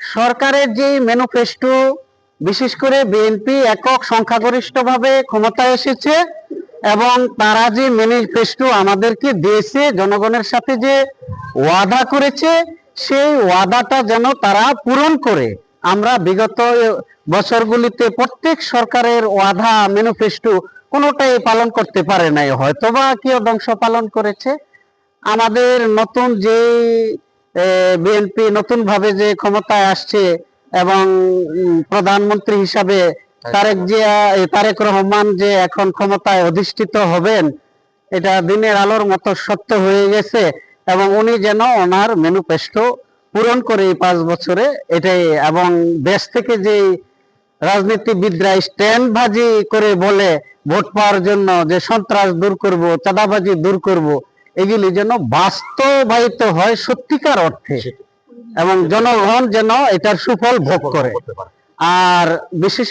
সরকারের যে ম্যানিফেস্টো বিশেষ করে বিএনপি একক সংখ্যাগরিষ্ঠভাবে ক্ষমতায় এসেছে এবং তারা যে ম্যানিফেস্টো আমাদেরকে দিয়েছে, জনগণের সাথে যে ওয়াদা করেছে, সেই ওয়াদাটা যেন তারা পূরণ করে। আমরা বিগত বছরগুলিতে প্রত্যেক সরকারের ওয়াদা ম্যানিফেস্টো কোনোটাই পালন করতে পারে নাই। হয়তোবা কেউ ধ্বংস পালন করেছে। আমাদের নতুন যে বিএনপি নতুন ভাবে যে ক্ষমতায় আসছে এবং প্রধানমন্ত্রী হিসাবে তারেক জিয়া তারেক রহমান যে এখন ক্ষমতায় অধিষ্ঠিত হবেন এটা দিনের আলোর মতো সত্য হয়ে গেছে এবং উনি যেন ওনার ম্যানিফেস্টো পূরণ করে এই পাঁচ বছরে এটাই এবং দেশ থেকে যে রাজনীতিবিদরা স্ট্যান্ড বাজি করে বলে ভোট পাওয়ার জন্য যে সন্ত্রাস দূর করব চাঁদাবাজি দূর করব এগুলি যেন বাস্তবায়িত হয় সত্যিকার অর্থে এবং জনগণ যেন এটার সুফল ভোগ করে। আর বিশেষ করে